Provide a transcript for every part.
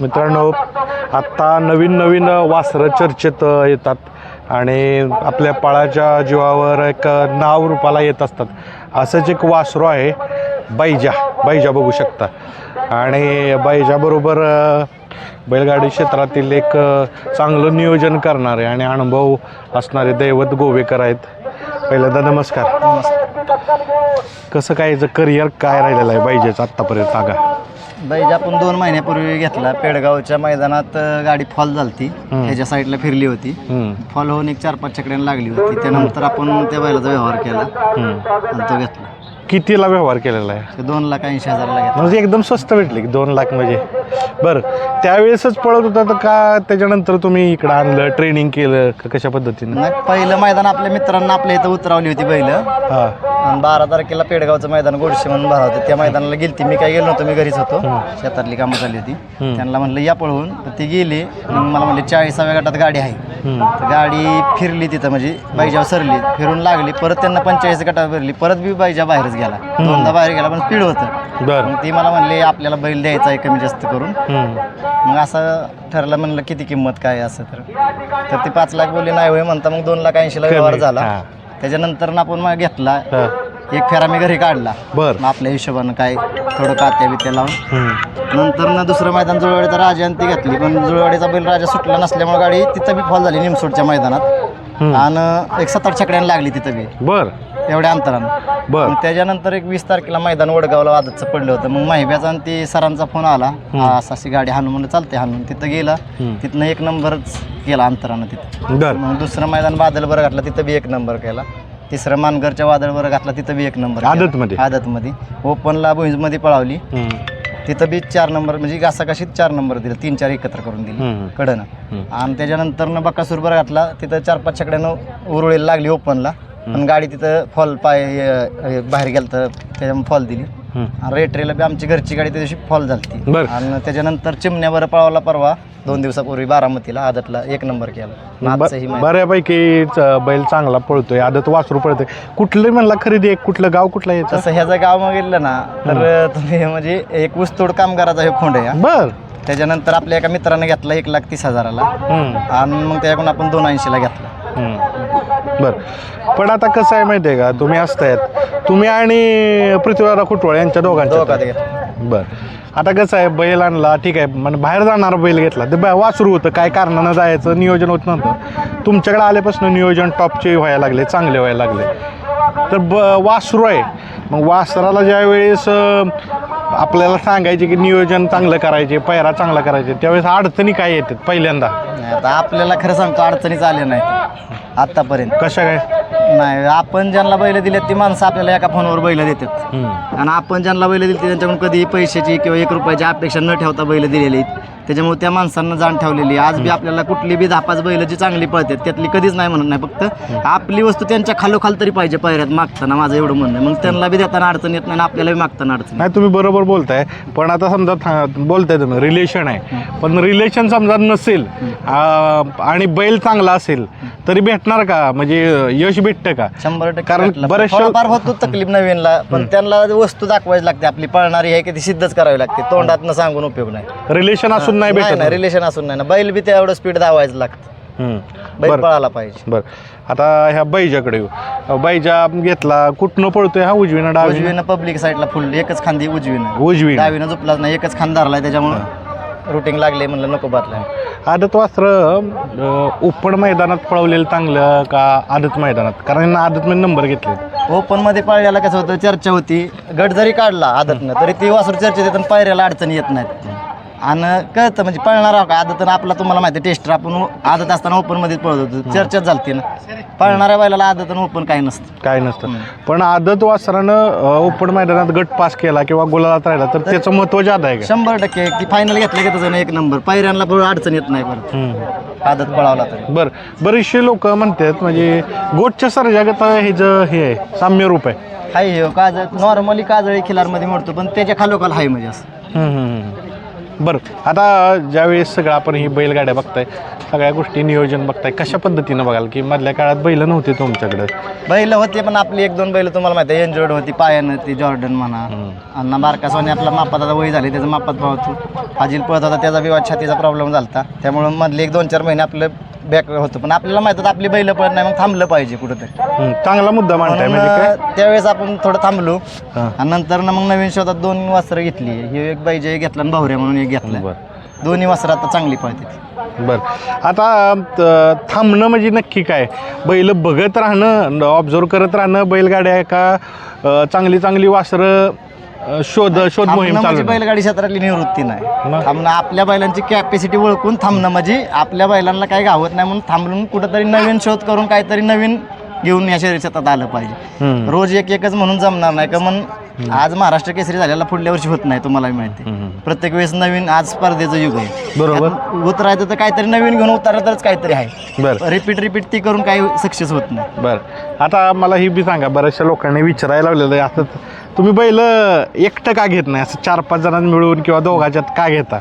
मित्रांनो आत्ता नवीन नवीन वासरं चर्चेत येतात. आणि आपल्या पाळाच्या जीवावर एक नाव रूपाला येत असतात. असंच एक वासरू आहे बैजा. बैजा बघू शकता. आणि बैजाबरोबर बैलगाडी क्षेत्रातील एक चांगलं नियोजन करणारे आणि अनुभव असणारे दैवत गोवेकर आहेत. पहिल्यांदा नमस्कार. कसं काय याचं करिअर काय राहिलेलं आहे बैजेचं आत्तापर्यंत? सांगा. बैज आपण दोन महिन्यापूर्वी घेतला. पेडगावच्या मैदानात अ, गाडी फॉल झालती. ह्याच्या साईडला फिरली होती. फॉल होऊन एक चार पाच चकड्यानं लागली होती. त्यानंतर आपण त्या बैलाचा व्यवहार केला. आणि तो घेतला. कितीला व्यवहार केलेला आहे? ते दोन लाख ऐंशी हजारला घेतला. म्हणजे एकदम स्वस्त भेटली की दोन लाख म्हणजे. बरं त्यावेळेसच पळत होता तर का त्याच्यानंतर तुम्ही इकडं आणलं ट्रेनिंग केलं का कशा पद्धतीनं? नाही पहिलं मैदान आपल्या मित्रांना आपल्या इथं उतरावली होती बैल. हां. आणि बारा तारखेला पेडगावचं मैदान गोडशे म्हणून भरा होते. त्या मैदानाला गेलती. मी काय गेलो नव्हतो मी घरीच होतो. शेतातली कामं झाली होती. त्यांना म्हणलं या पळवून तर ती गेली. मग मला म्हणले चाळीसाव्या गटात गाडी आहे. गाडी फिरली तिथं म्हणजे बाईजावर सरली फिरून लागली परत त्यांना पंचेचाळीस गटात फिरली परत बी बाईजा बाहेरच गेला. दोनदा बाहेर गेला पण स्पीड होतं. बरं. मग ती मला म्हणली आपल्याला बैल द्यायचा आहे कमी जास्त करून. मग असं ठरलं म्हणलं किती किंमत काय असं तर. तर ती पाच लाख बोलली नाही होय म्हणता मग दोन लाख ऐंशीला व्यवहार झाला. त्याच्यानंतर ना आपण मग घेतला. एक फेरा मी घरी काढला. बरं. मग आपल्या हिशोबानं काय थोडं कात्या बित्या लावून. नंतर ना दुसरं मैदान जुळवाडीचा राजा आणि ती घेतली. पण जुळवाडीचा बैल राजा सुटला नसल्यामुळे गाडी तिथं बी फॉल झाली निमसोडच्या मैदानात. आणि एक सात आठ छकड्यानं लागली तिथं बी. बरं. एवढ्या अंतरानं. बरं. मग त्याच्यानंतर एक वीस तारखेला मैदान वडगावला आदतचं पडलं होतं. मग माहिब्याचा आणि ती सरांचा फोन आला. असं अशी गाडी हाणून म्हणलं चालते हाणून. तिथं गेला. तिथनं एक नंबरच केला अंतरानं तिथं. बरं मग दुसरं मैदान बादलबर घातला. तिथं बी एक नंबर केला. तिसरं मानगरच्या वादळवर घातला तिथं बी एक नंबर. आदतमध्ये? आदतमध्ये ओपनला भुईंजमध्ये पळावली हम्म. तिथं बी चार नंबर म्हणजे घासाघाशीत चार नंबर दिले तीन चार एकत्र करून दिले हम्म. कडनं हम्म. आणि त्याच्यानंतर बकासूरभर घातला तिथं चार पाच छकड्यानं उरुळीला लागली ओपनला पण गाडी तिथं फॉल पाय बाहेर गेलं तर त्याच्यामुळे फॉल दिली रेटरेला बी आमची घरची गाडी त्या दिवशी फॉल झाली बरं. आणि त्याच्यानंतर चिमण्यावर पळावला परवा दोन दिवसापूर्वी बारामतीला आदतला एक नंबर केला ब-. बऱ्यापैकी च- बैल चांगला पळतोय आदत वासरू पळतोय कुठलं म्हणला खरेदी आहे कुठलं गाव कुठलं याचं तसं ह्याचं गाव मग गेलं ना तर तुम्ही म्हणजे एक ऊसतोड कामगाराचा हे खोंड आहे हा. बर त्याच्यानंतर आपल्या एका मित्राने घेतला एक लाख तीस हजाराला हम्म. आणि मग त्याच्याकडून आपण दोन ऐंशीला घेतला हम्म. बर. पण आता कसं आहे माहिती आहे का? तुम्ही असतायत. तुम्ही आणि पृथ्वीराज खुटवळ यांच्या दोघांच्या. घेतला बर. आता कसं आहे बैल आणला ठीक आहे. म्हणजे बाहेर जाणारा बैल घेतला. ते बा- वासरू होतं. काय कारणानं जायचं? नियोजन होत नव्हतं. तुमच्याकडे आल्यापासून नियोजन टॉपचे व्हायला लागले चांगले व्हायला लागले. तर ब वासरू आहे. मग वासराला ज्या वेळेस अं, आपल्याला सांगायचे की नियोजन चांगलं करायचे पैरा चांगला करायचे त्यावेळेस अडचणी काय येतात पहिल्यांदा नाही, आता आपल्याला खरं सांगतो अडचणीच आल्या नाहीत आतापर्यंत कशा काय नाही आपण ज्यांना बैल दिलेत ती माणसं आपल्याला एका फोनवर बैल देतात हम्म. आणि आपण ज्यांना बैल दिली त्यांच्याकडून कधी पैशाची किंवा एक रुपयाची अपेक्षा न ठेवता बैल दिलेली आहेत. त्याच्यामुळे त्या माणसांना जाण ठेवलेली. आज बी आपल्याला कुठली बी दहा पाच बैल जी चांगली पळतात त्यातली कधीच नाही म्हणत नाही फक्त आपली वस्तू त्यांच्या खालोखाल तरी पाहिजे पायऱ्यात मागताना माझं एवढं म्हणणं आहे. मग त्यांना बी देताना अडचण येत नाही आपल्याला बी मागताना अडचण नाही तुम्ही बरोबर बोलताय पण आता समजा बोलताय तुम्ही रिलेशन आहे पण रिलेशन समजा नसेल आणि बैल चांगला असेल तरी भेटणार का म्हणजे यश भेटतं का. शंभर टक्के कारण भेटला. बऱ्याचशा- थोडाफार होतो तकलीफ नवीनला पण त्यांना वस्तू दाखवायची लागते आपली पळणारी आहे की ती सिद्धच करावी लागते तोंडात सांगून उपयोग नाही रिलेशन असून नाही भेटत रिलेशन असून नाही ना. बैल बी तेवढं स्पीड दावायचं लागतं. बैल बरं. पळायला पाहिजे. बरं. आता ह्या बैजाकडे येऊ. बैजा घेतला कुठनं पळतोय हा उजवीनं डावी उजवीनं पब्लिक साईडला फुल एकच खांदी उजवीनं. उजवी डावीनं झोपलाच नाही एकच खांद धरलाय त्याच्यामुळं रुटीन लागले म्हणलं नको बातला आदत वास्त्र ओपन मैदानात पळवलेलं चांगलं का आदत मैदानात? कारण यांना आदत मध्ये नंबर घेतले ओपनमध्ये पाळल्याला कसं होतं चर्चा होती. गट जरी काढला आदतनं तरी ती वासरू चर्चेत येतात पायऱ्याला अडचणी येत नाहीत. आणि कळतं म्हणजे पळणार आहो का आदत आपला तुम्हाला माहिती टेस्टर आपण आदत असताना ओपनमध्ये पळत होतो. चर्चेत झालती ना. पळणाऱ्या बैलाला आदत आणि ओपन काही नसतं. काय नसतं. पण आदत वासरानं ओपन मैदानात गट पास केला किंवा गोलात राहिला तर त्याचं महत्त्व जादा आहे का? शंभर टक्के. ती फायनल घेतलं की त्याचं एक नंबर पायऱ्यांना पण अडचण येत नाही हम्म. आदत पळावला तरी. बर. बरेचसे लोक म्हणतात म्हणजे गोटच्या सर्जागत हे ज हे आहे साम्य रूप आहे. हाय हो काजळ नॉर्मली काजळी खिलारमध्ये मोडतो पण त्याच्या खालोखाल हाय म्हणजे असं. हम्म, हम्म, हम्म. बरं आता ज्यावेळेस सगळं आपण ही बैलगाड्या बघताय सगळ्या गोष्टी नियोजन बघताय कशा पद्धतीनं बघाल? की मधल्या काळात बैल नव्हते तुमच्याकडे. बैल होते पण आपली एक दोन बैल तुम्हाला माहिती आहे एनजॉर्ड होती पायानं ती जॉर्डन म्हणा. अण्णा बारकासवाने आपला मापात आता वय झाली त्याचं मापात पाहतो फाजील पळत होता त्याचा विवाद छातीचा प्रॉब्लेम झाला त्यामुळे मधले एक दोन चार महिने आपलं बॅक होतं. पण आपल्याला माहीत होतं आपली बैल पळत नाही मग थांबलं पाहिजे कुठंतरी. चांगला मुद्दा मांडताय म्हणजे काय? त्यावेळेस आपण थोडं थांबलो. हां. आणि नंतर ना मग नवीन शोधात दोन वस्त्र घेतली. हे एक बाईजे घेतला आणि भावऱ्या म्हणून एक घेतला. बरं. दोन्ही वस्त्र आता चांगली पळते बरं. आता त- थांबणं म्हणजे नक्की काय? बैल बघत राहणं ऑब्झर्व करत राहणं बैलगाड्या का अ, चांगली चांगली वासरं शोध शोध मोहीम थांबणं चालू म्हणजे बैलगाडी क्षेत्रातली निवृत्ती नाही. मग? थांबणं आपल्या बैलांची कॅपॅसिटी ओळखून थांबणं म्हणजे आपल्या बैलांना काही गावत नाही म्हणून थांबून कुठंतरी नवीन शोध करून काहीतरी नवीन घेऊन या शहरी क्षेत्रात आलं पाहिजे. रोज एक एकच म्हणून जमणार नाही. का मग आज महाराष्ट्र केसरी झालेला पुढल्या वर्षी होत नाही तुम्हाला माहिती. प्रत्येक वेळेस नवीन आज स्पर्धेचं युग आहे. बरोबर. त्यात उतरायचं तर काहीतरी नवीन घेऊन उतरलं तरच काहीतरी आहे. बरं. रिपीट रिपीट ती करून काही सक्सेस होत नाही. बरं. आता मला ही बी सांगा बऱ्याचशा लोकांनी विचारायला लावलेलं आहे. असं तुम्ही बैल एकटं का घेत नाही? असं चार पाच जणांनी मिळून किंवा दोघाच्यात का घेता?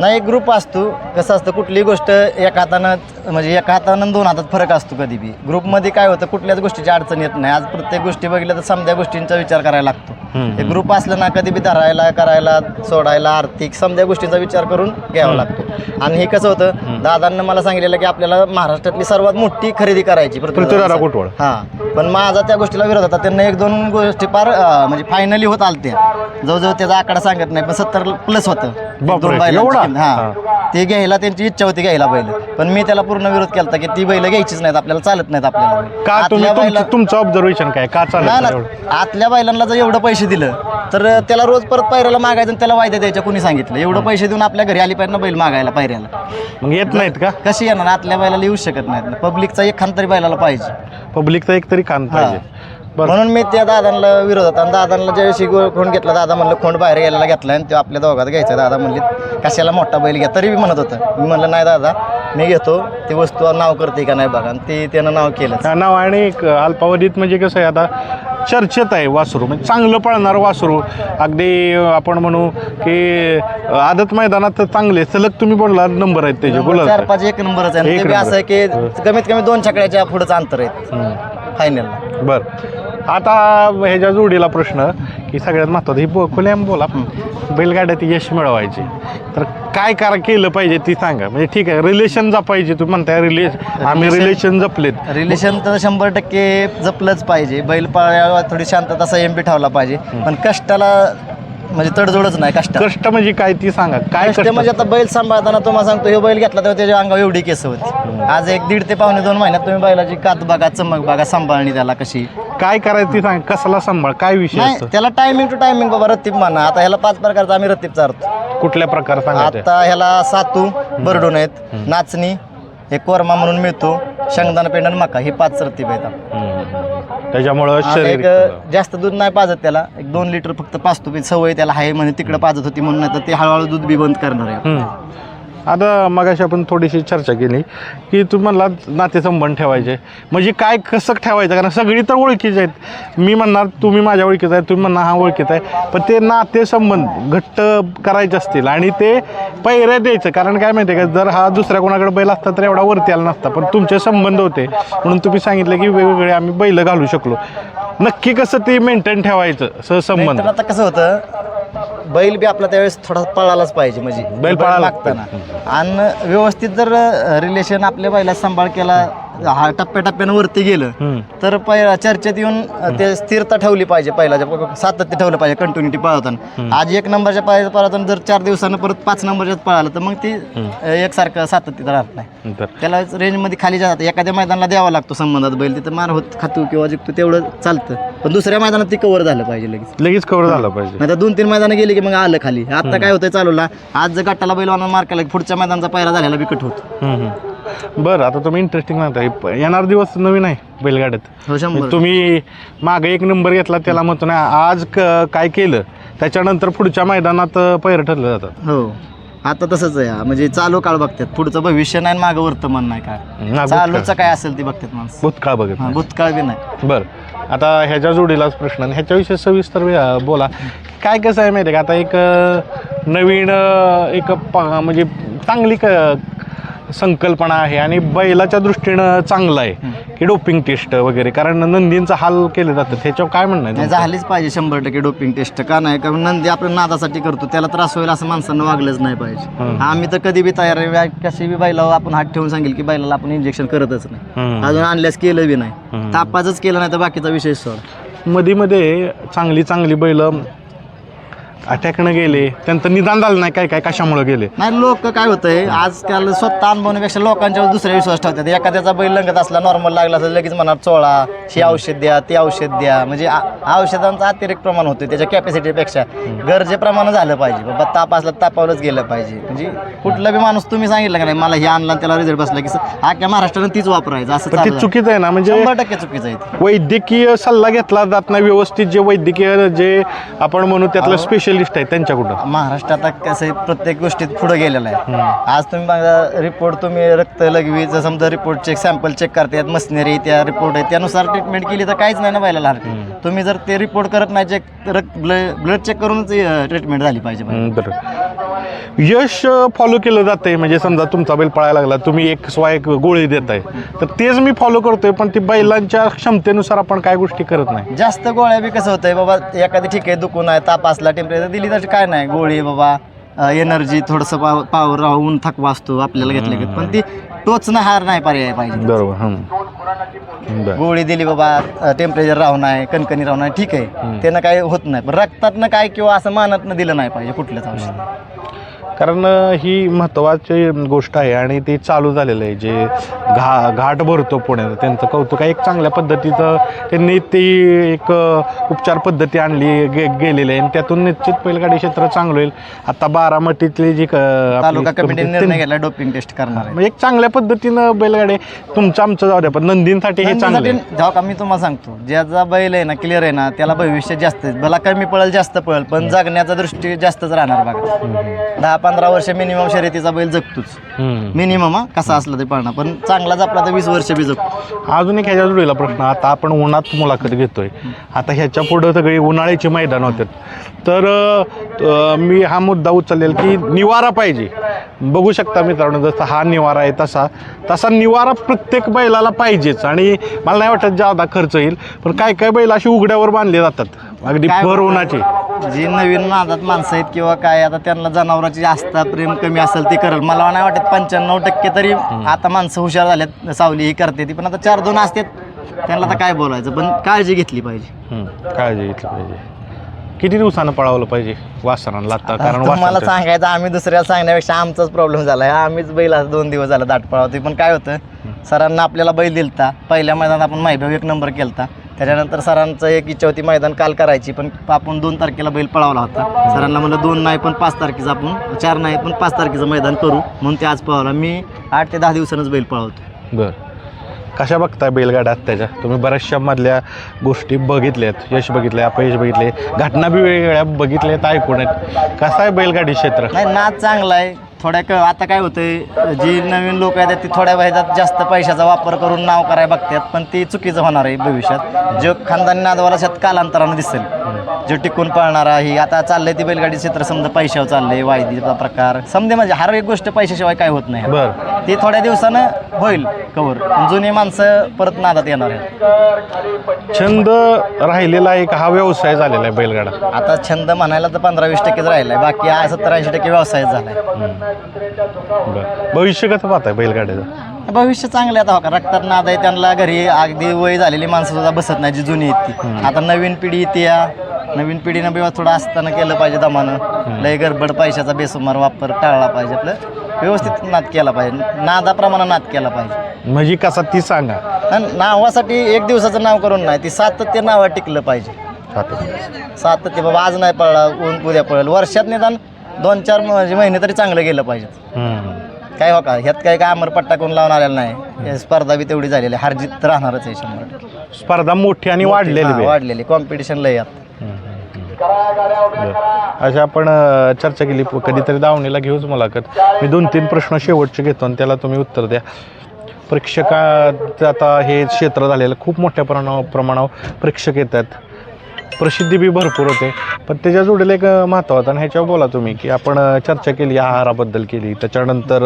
नाही एक ग्रुप असतो. कसं असतं कुठली गोष्ट एका हातानं म्हणजे एका हातानं आणि दोन हातात फरक असतो कधी बी. ग्रुपमध्ये काय होतं कुठल्याच गोष्टीची अडचण येत नाही. आज प्रत्येक गोष्टी बघितल्या तर समध्या गोष्टींचा विचार करायला लागतो. ग्रुप असलं ना कधी बी धरायला करायला सोडायला आर्थिक समध्या गोष्टींचा विचार करून घ्यावा लागतो. आणि हे कसं होतं दादांना मला सांगितलेलं की आपल्याला महाराष्ट्रातली सर्वात मोठी खरेदी करायची पृथ्वीराजा कुटवळ. हां. पण माझा त्या गोष्टीला विरोध होता त्यांना एक दोन गोष्टी फार म्हणजे फायनली होत आलत्या. जवळजवळ त्याचा आकडा सांगत नाही पण सत्तर प्लस होतं. हा. ते घ्यायला त्यांची इच्छा होती घ्यायला बैल. पण मी त्याला पूर्ण विरोध केला की ती बैल घ्यायचीच नाहीत आपल्याला चालत नाहीत आपल्याला. का तुम्ही आतल्या बैला- तुमचं तुमचं ऑब्झर्वेशन काय? का नाही नाही एवढं? आतल्या बैलांना जर एवढं पैसे दिलं तर त्याला रोज परत पायऱ्याला मागायचं आणि त्याला वायद्या द्यायच्या कुणी सांगितलं. एवढं पैसे देऊन आपल्या घरी आली पाहिजे ना बैल मागायला पायऱ्याला. मग येत नाहीत का? कशी येणार? आतल्या बैलाला येऊ शकत नाहीत. पब्लिकचा एक खान तरी बैलाला पाहिजे. पब्लिकचा एक तरी कान पाहिजे. म्हणून मी त्या दादांना विरोध होता. आणि दादांना ज्यावेळी गो- खोंड घेतला दादा म्हणलं खोंड बाहेर गेलेला घेतला आणि तो आपल्या दोघात घ्यायचा. दादा म्हणले कशाला मोठा बैल घ्या? तरी मी म्हणत होतं. मी म्हणलं नाही दादा मी घेतो. ती वस्तू नाव करते का नाही बघा. आणि ते त्यानं नाव केलं नाव आणि अल्पावधीत म्हणजे कसं आहे आता चर्चेत आहे वासरू. म्हणजे चांगलं पळणार वासरू. अगदी आपण म्हणू की आदत मैदानात चांगले सलग तुम्ही बोलला नंबर आहेत त्याचे. बोला. चार पाच एक नंबरच आहे. असं आहे की. कमीत कमी दोन छकड्याच्या पुढेच अंतर आहे. फायनलला बर. आता ह्याच्या जोडीला प्रश्न की सगळ्यात महत्वाचं ही खुल्याम बोला. बैलगाड्यात यश मिळवायचे. तर काय करा केलं पाहिजे ती सांगा. म्हणजे ठीक आहे रिलेशन जपायचे तुम्ही म्हणताय रिलेशन आम्ही रिलेशन जपलेत. रिलेशन तर शंभर टक्के जपलंच पाहिजे. बैल पाळ्यावर थोडी शांतता संयम बी ठेवला पाहिजे. पण कष्टाला म्हणजे तडजोडच नाही कष्ट. कष्ट म्हणजे काय ती सांगा. काय कष्ट कष्ट? म्हणजे आता बैल सांभाळताना तुम्हाला सांगतो हे बैल घेतला तेव्हा त्याच्या अंगावर एवढी केस होती. आज एक दीड ते पावणे दोन महिन्यात तुम्ही बैलाची कात बघा चमक बघा सांभाळणी त्याला कशी. काय करायचं ती सांगा. कसला सांभाळ? काय विषय नाही असतो? त्याला टायमिंग टू टायमिंग बाबा रत्तीप म्हणा. आता ह्याला पाच प्रकारचा आम्ही रत्तीप चारतो. कुठल्या प्रकार सांगायचे? आता ह्याला सातू बरडून आहेत. नाचणी हे कोरमा म्हणून मिळतो. शेंगदाणा पेंड आणि मका हे पाच रत्तीप आहेत आपले. त्याच्यामुळं आता शरीर एक जास्त दूध नाही पाजत त्याला. एक दोन लिटर फक्त पाजतो. पण सवय त्याला आहे म्हणे तिकडे पाजत होती म्हणून नाही तर ते हळूहळू दूध बी बंद करणार आहे. हम्म. आता मगाशी आपण थोडीशी चर्चा केली की तुम्हाला नातेसंबंध ठेवायचे. म्हणजे काय कसं ठेवायचं? कारण सगळी तर ओळखीचे आहेत. मी म्हणणार तुम्ही माझ्या ओळखीचा आहे तुम्ही म्हणणार हा ओळखीचा आहे. पण ते नातेसंबंध घट्ट करायचे असतील आणि ते पैऱ्या द्यायचं. कारण काय माहिती आहे का जर हा दुसऱ्या कोणाकडे बैल असता तर एवढा वरती आला नसता. पण तुमचे संबंध होते. म्हणून तुम्ही सांगितलं की वेगवेगळे आम्ही बैल घालू शकलो. नक्की कसं ते मेंटेन ठेवायचं सहसंबंध? आता कसं होतं बैल बी आपला त्यावेळेस थोडा पळालाच पाहिजे म्हणजे बैल पळायला लागताना आणि व्यवस्थित जर रिलेशन आपल्या बैला सांभाळ केला हा टप्प्याटप्प्यानं वरती गेलं. तर पै चर्चेत येऊन ते स्थिरता ठेवली पाहिजे पहिल्याच्या सातत्य ठेवलं पाहिजे कंटिन्युटी पळवताना आज एक नंबरच्या पाय पळवताना जर चार दिवसानं परत पाच नंबरच्यात पळालं तर मग ती एकसारखं सातत्य राहत नाही. तर. त्याला रेंजमध्ये खाली जातात. एखाद्या मैदानाला द्यावा लागतो संबंधात बैल तिथं मार होत खातो किंवा जिंकतो तेवढं चालतं. पण दुसऱ्या मैदानात ती कव्हर झालं पाहिजे लगेच. लगेच कवर झालं पाहिजे. नाही दोन तीन मैदानं गेली की मग आलं खाली. आता काय होतंय चालूला? आज जर गट्टाला बैल आणून मार केला पुढच्या मैदानाचा पायरा झालेला बिकट होतो. बरं आता तुम्ही इंटरेस्टिंग प- येणार दिवस नवीन आहे बैलगाड्यात हो शंभर. तुम्ही मागे एक नंबर घेतला त्याला म्हणतो ना आज क- काय केलं त्याच्यानंतर पुढच्या मैदानात पैर ठरलं जातात हो. आता तसंच आहे हा. म्हणजे चालू काळ बघतात. पुढचं भविष्य नाही मागं वर्तमान नाही काय. चालूचं काय असेल ते बघतात माणसं. भूतकाळ बघत हा, नाही. भूतकाळ बी नाही. बरं. आता ह्याच्या जोडीलाच प्रश्न आणि ह्याच्याविषयी सविस्तर वे- बोला. काय कसं आहे माहिती आहे का? आता एक अ, नवीन अ, एक प- म्हणजे चांगली क संकल्पना आहे आणि बैलाच्या दृष्टीनं चांगलं आहे. की डोपिंग टेस्ट वगैरे. कारण नंदींचा हाल केले जातात. ह्याच्यावर काय म्हणणं आहे? झालीच पाहिजे शंभर टक्के डोपिंग टेस्ट का नाही? कारण नंदी आपण नादासाठी करतो. त्याला त्रास होईल असं माणसांना वागलंच नाही पाहिजे. आम्ही तर कधी बी तयार आहे. कशी बी बैलावर आपण हात ठेवून सांगेल की बैलाला आपण इंजेक्शन करतच नाही. अजून आणल्यास केलं बी नाही. तापाचंच केलं नाही तर बाकीचा विषय सोड. मध्ये मध्ये चांगली चांगली बैल अटॅकनं गेले त्यांचं निदान झालं नाही काय काय कशामुळे गेले? नाही लोक काय होतंय आजकाल स्वतः अनुभवण्यापेक्षा लोकांच्यावर दुसरा विश्वास ठेवतात. एखाद्याचा बैल लंगत असला नॉर्मल लागला तर लगेच म्हणा चोळा हे औषध द्या ते औषध द्या. म्हणजे औषधांचं अतिरिक्त प्रमाण होतं त्याच्या कॅपॅसिटीपेक्षा गरजेप्रमाणे झालं पाहिजे. बाबा ताप असला तापावरच गेलं पाहिजे. म्हणजे कुठला बी माणूस तुम्ही सांगितलं का नाही मला हे आणला आणि त्याला रिझल्ट बसला की अख्ख्या महाराष्ट्रानं तीच वापरायचं असं. चुकीचं आहे ना म्हणजे शंभर टक्के चुकीचं आहे. वैद्यकीय सल्ला घेतला जात नाही व्यवस्थित जे वैद्यकीय जे आपण म्हणू त्यातलं स्पेशलिस्ट आहे त्यांच्याकडून? महाराष्ट्र आता कसं आहे, प्रत्येक गोष्टीत पुढे गेलेला आहे. आज तुम्ही बघा रिपोर्ट तुम्ही रक्त लगवी जर समजा रिपोर्ट चेक सॅम्पल चेक करतात मशिनरी त्या रिपोर्ट आहे त्यानुसार ट्रीटमेंट केली तर काहीच नाही ना बैलाला हरकत तुम्ही जर ते रिपोर्ट करत नाही चेक रक्त ब्लड चेक करूनच ट्रीटमेंट झाली पाहिजे. हम्म, बरं. यश फॉलो केलं जातंय. म्हणजे समजा तुमचा बैल पळायला लागला तुम्ही एक स्वा एक गोळी देताय. तर तेच मी फॉलो करतोय पण ती बैलांच्या क्षमतेनुसार आपण काय गोष्टी करत नाही. जास्त गोळ्या बी कसं होतंय बाबा एखादी ठीक आहे दुखून आहे ताप असला टेम्परेचर दिली तर काय नाही. गोळी बाबा एनर्जी थोडंसं पाव पावर राहून थकवा असतो आपल्याला घेतलं की. पण ती टोचणं हार नाही पर्याय पाहिजे. बरोबर हं. बरं. गोळी दिली बाबा टेम्परेचर राहून आहे कणकणी राहून आहे ठीक आहे. त्यानं काही होत नाही. पण रक्तातनं काय किंवा असं मानतनं दिलं नाही पाहिजे कुठल्याच औषध कारण ही महत्त्वाची गोष्ट आहे आणि ते चालू झालेलं आहे. जे घा घाट भरतो पुण्यात त्यांचं कौतुक आहे. एक चांगल्या पद्धतीचं त्यांनी ती एक उपचार पद्धती आणली गे गेलेली आहे. आणि त्यातून निश्चित बैलगाडी क्षेत्र चांगलं होईल. आता बारामतीतली जी तालुका कमिटीने डोपिंग टेस्ट करणार आहे. एक चांगल्या पद्धतीनं बैलगाडी तुमचं आमचं जाऊ द्या. पण नंदींसाठी हे चांगलं जेव्हा का मी तुम्हाला सांगतो. ज्याचा बैल आहे ना क्लिअर आहे ना त्याला भविष्य जास्त आहे. भला कमी पळेल जास्त पळेल. पण जगण्याचा दृष्टी जास्तच राहणार बघा. दहा पंधरा वर्ष मिनिमम शर्यतीचा बैल जगतोच. हम्म. मिनिमम हा? कसा असला ते पळणार पण चांगला जपला तर वीस वर्ष बी जगतो. अजून एक ह्याच्या जोडीला प्रश्न. आता आपण उन्हात मुलाखत घेतोय. आता ह्याच्या पुढं सगळी उन्हाळ्याची मैदान होतात तर अ, मी हा मुद्दा उचललेल की निवारा पाहिजे. बघू शकता मित्रांनो जसा हा निवारा आहे तसा. तसा निवारा प्रत्येक बैलाला पाहिजेच. आणि मला नाही वाटत जादा खर्च येईल पण काय काय बैल अशी उघड्यावर बांधले जातात. अगदी काय भर? उन्हाची. जी नवीन नादात माणसं आहेत किंवा काय आता त्यांना जनावरांची आस्था प्रेम कमी असेल ते करेल. मला नाही वाटत पंच्याण्णव टक्के तरी आता माणसं हुशार झाल्यात सावली ही करते ती. पण आता चार दोन असतात त्यांना आता काय बोलायचं? पण काळजी घेतली पाहिजे. काळजी घेतली पाहिजे. किती दिवसानं पळावलं पाहिजे वासरांना आता कारण वासरांचं- सांगायचं आम्ही दुसऱ्याला सांगण्यापेक्षा आमचाच प्रॉब्लेम झाला. आहे आम्हीच बैल आज दोन दिवस झाला दाट पळावते पण काय होतं? सरांना आपल्याला बैल दिलता. पहिल्या मैदानात आपण माहिती एक नंबर केलता. त्याच्यानंतर सरांचं एक इच्छा होती मैदान काल करायची पण आपण दोन तारखेला बैल पळावला होता. सरांना म्हणलं दोन नाही पण पाच तारखेचं आपण चार नाही पण पाच तारखेचं मैदान करू. म्हणून ते आज पळावला. मी आठ ते दहा दिवसानंच बैल पळावतो. बर. कशा बघताय बैलगाड्यात त्याच्या तुम्ही बऱ्याचशा मधल्या गोष्टी बघितल्यात यश बघितले अपयश बघितले घटना बी वेगवेगळ्या बघितल्यात ऐकून आहेत. कसं आहे बैलगाडी क्षेत्र? नाही नाद चांगला आहे. थोड्या क आता काय होतंय जी नवीन लोक आहेत ती थोड्या ह्याच्यात जास्त पैशाचा वापर करून नाव करायला बघतात पण ते चुकीचं होणार आहे भविष्यात. जो खानदानी नादवाला शेत कालांतरानं दिसेल जो टिकून पळणारा ही आता चाललंय ती बैलगाडी क्षेत्र समजा पैशावर चाललंय वायदीचा प्रकार. समजे म्हणजे हर एक गोष्ट पैशाशिवाय काय होत नाही. बर. ते थोड्या दिवसानं होईल कवर. जुनी माणसं परत नादात येणार आहेत. छंद राहिलेला एक हा व्यवसाय झालेला आहे बैलगाडा. आता छंद म्हणायला तर पंधरा वीस टक्केच राहिलाय बाकी सत्तर ऐंशी टक्के व्यवसायच झालाय. बर. भविष्य कसं पाहताय बैलगाड्याचं भविष्य चांगलं आहे आता हो का? रक्तात नाद आहे त्यांना घरी अगदी वय झालेली माणसं सुद्धा बसत नाही जी जुनी आहेत ती. आता नवीन पिढी येते या. नवीन पिढीनं बी थोडं असताना केलं पाहिजे दमानं. लय गडबड पैशाचा बेसुमार वापर टाळला पाहिजे आपलं व्यवस्थित नाद केला पाहिजे. नादाप्रमाणे नाद केला पाहिजे. म्हणजे कसा ती सांगा. आणि नावासाठी एक दिवसाचं नाव करून नाही ती सातत्य नावात टिकलं पाहिजे. सातत्य बाबा आज नाही पळला ऊन उद्या पळेल. वर्षात निदान दोन चार म्हणजे महिने तरी चांगलं गेलं पाहिजे हम्म. काय हो का ह्यात काही काय अमरपट्टा कोण लावून आलेला नाही हे स्पर्धा बी तेवढी झालेली आहे. हारजीत तर राहणारच आहे शंभर टक्के. स्पर्धा मोठी आणि वाढलेली बी आहे. वाढलेली कॉम्पिटिशन लय यात हम्म, हम्म, हम्म. बरं. अशा आपण अ, चर्चा केली प- कधीतरी दावणीला घेऊच मुलाखत मी दोन तीन प्रश्न शेवटचे घेतो आणि त्याला तुम्ही उत्तर द्या प्रेक्षकात आता हे क्षेत्र झालेलं खूप मोठ्या प्रमाणावर प्रमाणावर प्रेक्षक येतात प्रसिद्धी बी भरपूर होते. पण त्याच्या जोडीला एक अ, महत्त्वाचं आणि ह्याच्यावर बोला तुम्ही की आपण चर्चा केली आहाराबद्दल केली त्याच्यानंतर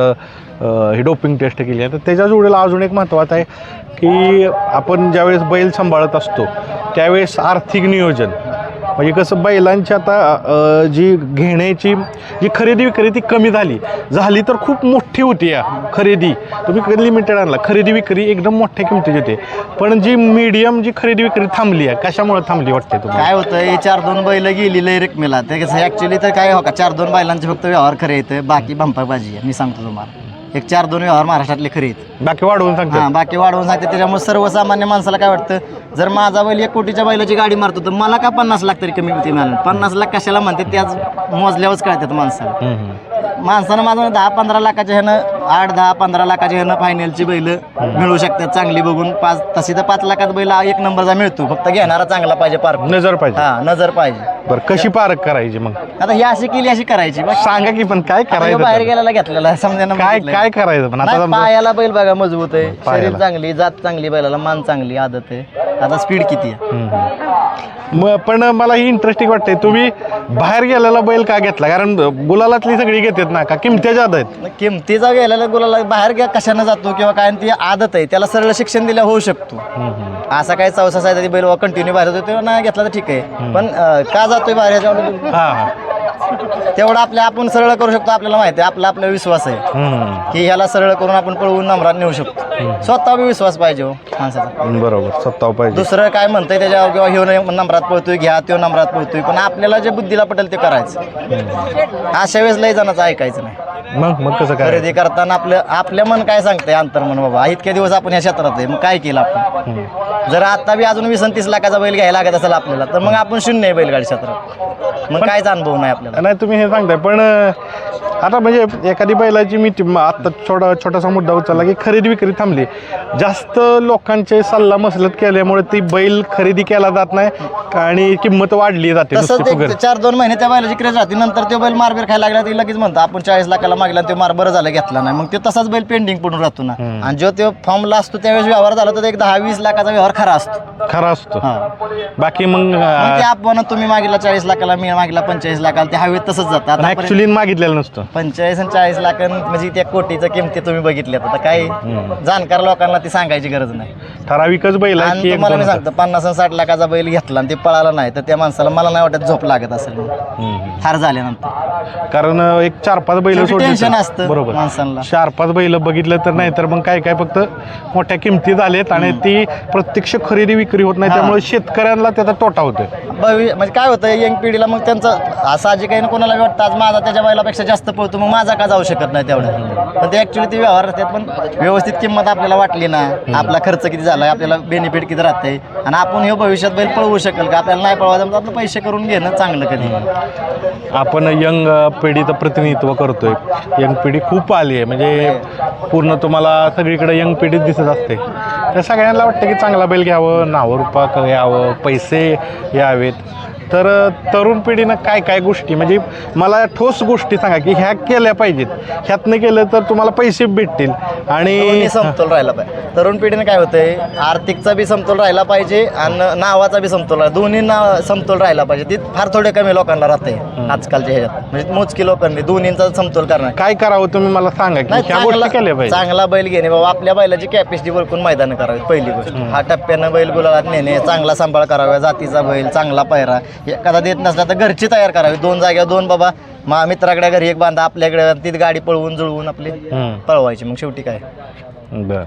ही डोपिंग टेस्ट केली. आहे तर त्याच्या जोडीला अजून एक महत्त्वाचं आहे की आपण ज्यावेळेस बैल सांभाळत असतो त्यावेळेस आर्थिक नियोजन म्हणजे कसं बैलांची आता जी घेण्याची जी खरेदी विक्री ती कमी झाली. झाली तर खूप मोठी होती या खरेदी. तुम्ही लिमिटेड आणला? खरेदी विक्री एकदम मोठ्या किमतीची होते. पण जी मीडियम जी खरेदी विक्री थांबली आहे कशामुळे थांबली वाटते तुम्हाला? काय होतं हे चार दोन बैल गेली लय रकमेला. ते कसं ॲक्च्युली तर काय हो का चार दोन बैलांचे फक्त व्यवहार खरे येतं बाकी बंपाबाजी आहे मी सांगतो तुम्हाला. एक चार दोन व्यवहार महाराष्ट्रातले खरे आहेत. बाकी वाढवून सांगते हां बाकी वाढवून सांगते त्याच्यामुळे सर्वसामान्य माणसाला काय वाटतं जर माझा बैल एक कोटीच्या बैलाची गाडी मारतो तर मला का पन्नास लाख तरी कमी किमती मिळालं पन्नास लाख कशाला म्हणते? त्याच मोजल्यावरच कळतात माणसाला. माणसानं माझं दहा पंधरा लाखाच्या ह्यानं आठ दहा पंधरा लाखाच्या ह्यानं फायनलची बैल मिळू शकतात चांगली बघून. पाच तशी तर पाच लाखात बैल एक नंबरचा मिळतो फक्त घेणारा चांगला पाहिजे पार. नजर पाहिजे. हा नजर पाहिजे. बरं कशी पारख करायची मग? आता ही अशी केली अशी करायची. बघ सांगा की पण काय आता ह्यो बाहेर करायचं गेलेला घेतलेला समजा काय काय करायचं पण? आता नाही, समजा पायाला बैल बघा मजबूत आहे. पायाला. शरीर चांगली जात चांगली बैलाला मान चांगली आदत आहे. आता स्पीड किती आहे. मग पण मला ही इंटरेस्टिंग वाटते तुम्ही बाहेर गेलेला बैल का घेतला? कारण गुलालातली सगळी घेतात ना का? किमत्या जात आहेत. किमतीचा गेलेला गुलाला बाहेर गे कशानं जातो किंवा काय? ती आदत आहे. त्याला सरळ शिक्षण दिलं होऊ शकतो. असा काय चौसा सायदा ती बैल कंटिन्यू बाहेर जातो नाही घेतला तर ठीक आहे. पण का जातोय बाहेर तेवढं आपल्या आपण सरळ करू शकतो आपल्याला माहिती आहे आपला आपला विश्वास आहे. हम्म. की ह्याला सरळ करून आपण पळवून नंबरात नेऊ शकतो. स्वतः बी विश्वास पाहिजे हो माणसाचा. बरोबर सत्ताव पाहिजे. दुसरं काय म्हणतंय त्याच्यावर किंवा ह्यो नंबरात पळतोय घ्या त्यो नंबरात पळतोय पण आपल्याला जे बुद्धीला पटेल ते करायचं. अशा वेळेस लय जणांचं ऐकायचं नाही. मग मग कसं करायचं खरेदी करताना आपलं आपल्या मन काय सांगतंय अंतर मन बाबा? इतके दिवस आपण या क्षेत्रात आहे मग काय केलं आपण? जर आता बी अजून वीस आणि तीस लाखाचा बैल घ्यायला लागत असेल आपल्याला तर मग आपण शून्य आहे बैलगाडी क्षेत्रात. मग कायच अनुभव नाही आपल्याला. नाही तुम्ही हे सांगताय पण आता म्हणजे एखादी बैलाची मी आता छोटा छोटासा मुद्दा उचलला की खरेदी विक्री थांबली. जास्त लोकांचे सल्ला मसलत केल्यामुळे ती बैल खरेदी केला जात नाही आणि किंमत वाढली जाते तसंच. एक चार दोन महिने त्या बैलाची क्रेज राहते नंतर तो बैल मारबीर खायला लागला ती लगेच म्हणतो आपण चाळीस लाखाला मागला तो मार बरं झालं घेतला नाही. मग तो तसाच बैल पेंडिंग पडून राहतो ना. आणि जो तो फॉर्मला असतो त्यावेळेस व्यवहार झाला तर एक दहा वीस लाखाचा व्यवहार खरा असतो. खरा असतो. हा. बाकी मग मग ते आपण तुम्ही मागितला चाळीस लाखाला मी मागितला पंचेचाळीस लाखाला ते हवेत तसंच जातं. आता ऍक्च्युली मागितलेलं नसतं. पंचेचाळीस आणि चाळीस लाख म्हणजे त्या कोटीचं किमती तुम्ही बघितल्यात. आता काय जाणकार लोकांना ती सांगायची गरज नाही. ठराविकच बैल आहे की आणि एक तुम्हाला मी सांगतो पन्नास आणि साठ लाखाचा बैल घेतला आणि ते पळाला नाही तर त्या माणसाला मला नाही वाटत झोप लागत असेल. हम्म. ठार झाल्यानंतर. कारण अं, एक चार पाच बैल शेवटी सोडली तर- असतं बरोबर. माणसांना. चार पाच बैल बघितलं तर नाही तर मग काय काय फक्त मोठ्या किमती झालेत आणि ती प्रत्यक्ष खरेदी विक्री होत नाही. त्यामुळे शेतकऱ्यांना त्याचा तोटा होतोय. भवि म्हणजे काय होतं यंग पिढीला मग त्यांचं असं जे काही ना कोणाला वाटतं आज माझा त्याच्या बैलापेक्षा जास्त पळतो मग माझा का जाऊ शकत नाही तेवढं? पण ते ॲक्च्युली ते व्यवहार असतात पण व्यवस्थित किंमत आपल्याला वाटली ना आपला खर्च किती झाला आपल्याला बेनिफिट किती राहतंय आणि आपण हे भविष्यात बैल पळवू शकेल का? आपल्याला नाही पळवायचं तर आपलं पैसे करून घेणं चांगलं कधी? आपण यंग पिढीचं प्रतिनिधित्व करतोय. यंग पिढी खूप आली आहे. म्हणजे पूर्ण तुम्हाला सगळीकडे यंग पिढीच दिसत असते. तर सगळ्यांना वाटतं की चांगला बैल घ्यावं नावरूपा यावं पैसे यावेत. तर तरुण पिढीनं काय काय गोष्टी? म्हणजे मला ठोस गोष्टी सांगा की ह्या केल्या पाहिजेत. ह्यातनं केलं तर तुम्हाला पैसे भेटतील. आणि समतोल राहिला पाहिजे. तरुण पिढीने काय होतंय आर्थिकचा बी समतोल राहिला पाहिजे आणि नावाचा बी समतोल राहिला. दोन्ही नाव समतोल राहिला पाहिजे. ती फार थोडे कमी लोकांना राहते आजकालच्या ह्याच्यात. म्हणजे मोजकी लोकांनी दोन्हींचा समतोल करणार. काय करावं तुम्ही मला सांगा की गोष्टी केल्या चांगला पाहिजे. चांगला बैल घेणे. बाबा आपल्या बैलाची कॅपॅसिटी ओळखून मैदान करावी पहिली गोष्ट. हा टप्प्यानं बैल गुलाबात नेणे चांगला सांभाळ करावा जातीचा बैल चांगला पायरा. एखादा देत नसला तर घरची तयार करावी. दोन जाग्यावर दोन बाबा मा मित्राकडे घरी एक बांधा आपल्याकडे ती गाडी पळवून जुळवून आपली. पळवायची. मग शेवटी काय? बरं.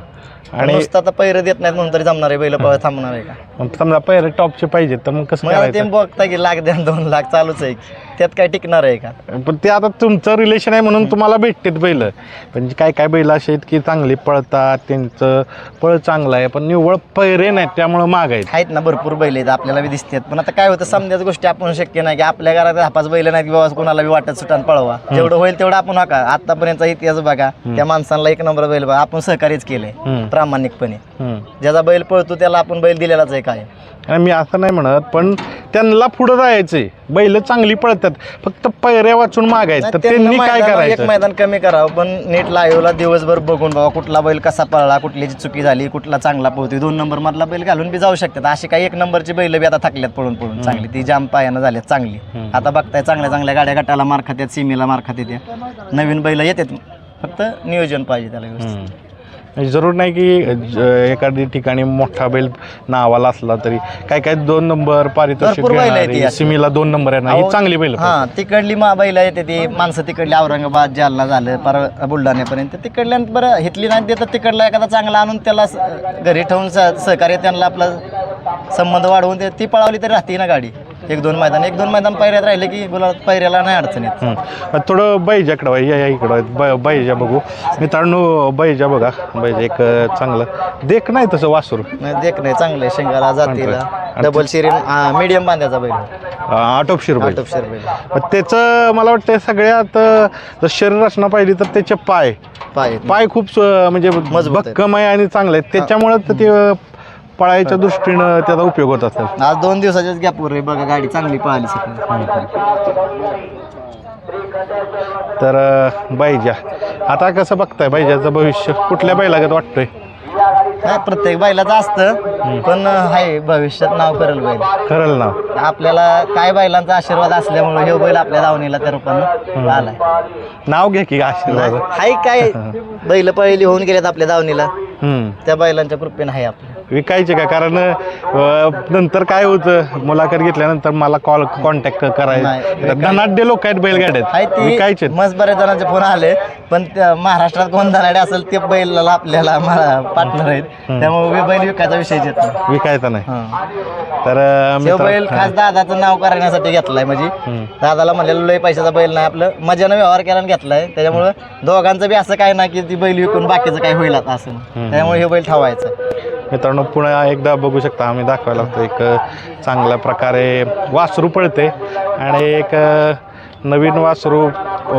आणि आता पैर देत नाहीत म्हणून तरी जमणार आहे बैल पळ थांबणार आहे का? मग समजा पैरे टॉपचे पाहिजेत तर मग कसं मग आता ते करायचं? बघता की लाख द्या दोन लाख चालूच आहे. त्यात काय टिकणार आहे का? पण ते आता तुमचं रिलेशन आहे म्हणून तुम्हाला भेटतेत बैल. पण काय काय बैल असे आहेत की चांगली पळतात त्यांचं पळ चांगलं आहे पण निव्वळ पैरे नाहीत त्यामुळं माग आहेत. ना भरपूर बैल आहेत आपल्याला बी दिसतात. पण आता काय होतं समजाच गोष्टी आपण शक्य नाही की आपल्या घरात हापाच बैल नाहीत की बाबा कोणाला बी वाटत सुटान पळवा. जेवढं होईल तेवढं आपण नका आतापर्यंतचा इतिहास बघा त्या माणसांना एक नंबर बैल बघा. आपण सहकार्यच केलंय. हम्म. प्रामाणिकपणे. हम्म. ज्याचा बैल पळतो त्याला आपण बैल दिलेलाच आहे काय आणि मी असं नाही म्हणत पण त्यांना पुढं जायचंय. बैल चांगली पळतात फक्त पैऱ्या वाचून मागायचं. तर त्यांना काय मैदान- करायचं? एक मैदान कमी करावं पण नीट लाईव्हला दिवसभर बघून बाबा कुठला बैल कसा पळला कुठल्याची चुकी झाली कुठला चांगला पळतोय दोन नंबर मधला बैल घालून बी जाऊ शकतात. अशी काही एक नंबरची बैल बी आता थकल्यात पळून पळून. चांगली ती जाम पायानं झाल्यात चांगली. आता बघताय चांगल्या चांगल्या गाड्या गटाला मार खात्यात सीमेला मार खात्यात. नवीन बैल येतात. फक्त नियोजन पाहिजे त्याला व्यवस्थित. हम्म. म्हणजे जरूर नाही की ज- एखादी ठिकाणी मोठा बैल नावाला असला तरी काय काय दोन नंबर पारितोषिक भरपूर बैलं आहेत घेणारी, ती अशी. सिमीला दोन नंबर आहे ना ही अहो, चांगली बैल हा तिकडली मा बैल येते ती माणसं तिकडली औरंगाबाद जालना झालं पर बुलढाण्यापर्यंत. तिकडल्या बरं हितली नाही देतात तिकडला एखादा चांगला आणून त्याला स- घरी ठेवून सहकार्य त्यांना आपला संबंध वाढवून ते ती पळवली तरी राहते ना गाडी. एक दोन मैदान एक दोन मैदान पैऱ्यात राहिले की बोला पैऱ्याला नाही अडचण येत. थोडं बैजाकडं बघा, या या इकडं बै बैजा बघू. मित्रांनो बैजा बघा. बैजा एक अं, चांगलं. देख नाही तसं वासरू. नाही देख नाही चांगले शेंगाला जातीला. आणि डबल शिरीन मीडियम बांध्याचा बैल. आटोपशीर बैल. आटोपशेर बैल. त्याचं मला वाटतं सगळ्यात अं, जर शरीर रचना पाहिली तर त्याचे पाय. पाय. पाय खूप स- म्हणजे मजबूत आहेत. भक्कम आहे आणि चांगले आहेत त्याच्यामुळे ते अं, पळायच्या दृष्टीनं त्याचा उपयोग होत असेल. आज दोन दिवसाच्याच गॅपवर आहे बघा गाडी चांगली पळाली सकाळी तर अं, बैजा आता कसं बघताय बैजाचं भविष्य? कुठल्या बैलागत वाटतंय? नाही प्रत्येक बैलाचं असतं पण आहे भविष्यात नाव करेल बैल. खरंल ना आपल्याला काय बैलांचा आशीर्वाद असल्यामुळे हे बैल आपल्या दावणीला त्या रूपानं आलाय. नाव घ्या की आशीर्वाद. हाय काय बैल पहिली होऊन गेलेत आपल्या दावणीला. हम्म. त्या बैलांच्या कृपेने आहे आपल्या विकायचे का? कारण अं, नंतर काय होतं? मुलाखत घेतल्यानंतर मला कॉल कॉन्टॅक्ट नाही, धनाढ्य लोक आहेत बैलगाड्यात. ती विकायचे मस्त बऱ्याच जणांचे फोन आले पण त्या महाराष्ट्रात कोण धनाडे असेल ते बैलाला आपल्याला पार्टनर आहेत. त्यामुळे उभे बैल विकायचा विषय येत नाही. विकायचा नाही. हा. तर अं, तो मित्र- बैल खास दादाचं नाव करण्यासाठी घेतलाय म्हणजे. दादाला म्हणलेलं लय पैशाचा बैल नाही आपलं मजानं व्यवहार केला आणि घेतलाय. त्याच्यामुळं दोघांचं बी असं काय ना की ती बैल विकून बाकीचं काय होईल आता असं. त्यामुळे हे बैल ठेवायचं. मित्रांनो पुन्हा एकदा बघू शकता आम्ही दाखवायला लागतो. एक चांगल्या प्रकारे वासरू पळते आणि एक नवीन वासरू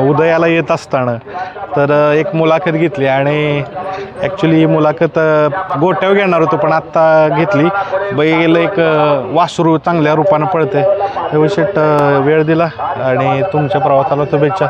उदयाला येत असताना. तर एक मुलाखत घेतली आणि ॲक्च्युली ही मुलाखत गोट्यावर घेणार होतो पण आत्ता घेतली. बैल एक वासरू चांगल्या रूपानं पळते. व्यवस्थित वेळ दिला आणि तुमच्या प्रवासाला शुभेच्छा.